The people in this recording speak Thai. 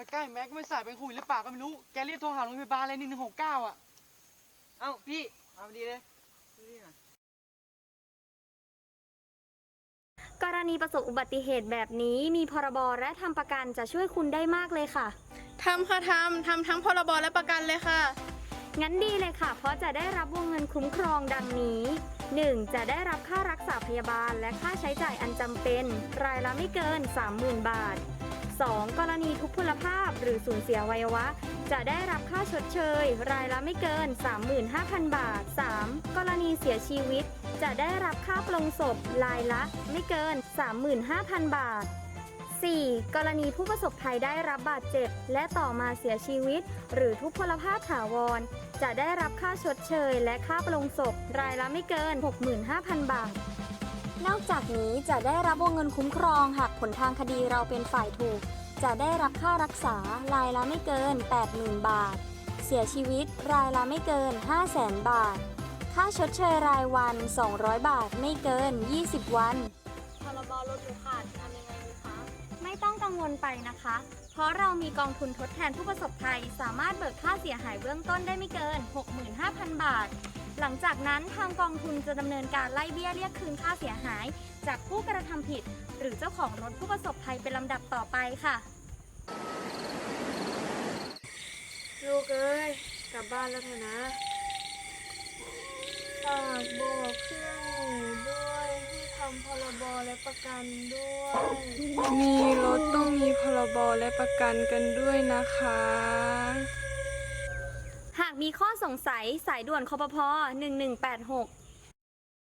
ไหมเนี่ยไปใกล้แม็กไม่สายเป็นคุยหรือเปล่าก็ไม่รู้ แกรีบโทรหาโรงพยาบาลเลยหนึ่งหนึ่งหกเก้าอะ เอ้าพี่เอาพอดีเลยดูนี่หน่อยกรณีประสบอุบัติเหตุแบบนี้มีพรบและทำประกันจะช่วยคุณได้มากเลยค่ะ ทำค่ะทำ ทำทั้งพรบและประกันเลยค่ะ งั้นดีเลยค่ะ เพราะจะได้รับวงเงินคุ้มครองดังนี้ 1. จะได้รับค่ารักษาพยาบาลและค่าใช้จ่ายอันจำเป็น รายละไม่เกิน 30,000 บาท 2. กรณีทุพพลภาพหรือสูญเสียวัยวะ จะได้รับค่าชดเชย รายละไม่เกิน 35,000 บาท 3. กรณีเสียชีวิต จะได้รับค่าปลงศพ รายละไม่เกิน 35,000 บาท 4. กรณีผู้ประสบภัยได้รับบาดเจ็บ และต่อมาเสียชีวิต หรือทุพพลภาพถาวร จะได้รับค่าชดเชย และค่าปลงศพ รายละไม่เกิน 65,000 บาทนอกจากนี้จะได้รับวงเงินคุ้มครองหากผลทางคดีเราเป็นฝ่ายถูก จะได้รับค่ารักษารายละไม่เกิน 80,000 บาท เสียชีวิตรายละไม่เกิน 500,000 บาท ค่าชดเชยรายวัน 200 บาทไม่เกิน 20 วัน พรบรถหนูขาดทำยังไงดีคะ ไม่ต้องกังวลไปนะคะ เพราะเรามีกองทุนทดแทนผู้ประสบภัย สามารถเบิกค่าเสียหายเบื้องต้นได้ไม่เกิน 65,000 บาท หลังจากนั้นทางกองทุนจะดำเนินการไล่เบี้ยเรียกคืนค่าเสียหาย จากผู้กระทำผิด หรือเจ้าของรถผู้ประสบภัยเป็นลำดับต่อไปค่ะ ลูกเอ้ย กลับบ้านแล้วเถอะนะฝากบอกเพื่อนหนูด้วยให้ทำพรบและประกันด้วย มีรถต้องมีพรบและประกันกันด้วยนะคะ หากมีข้อสงสัยสายด่วนคอปพ1186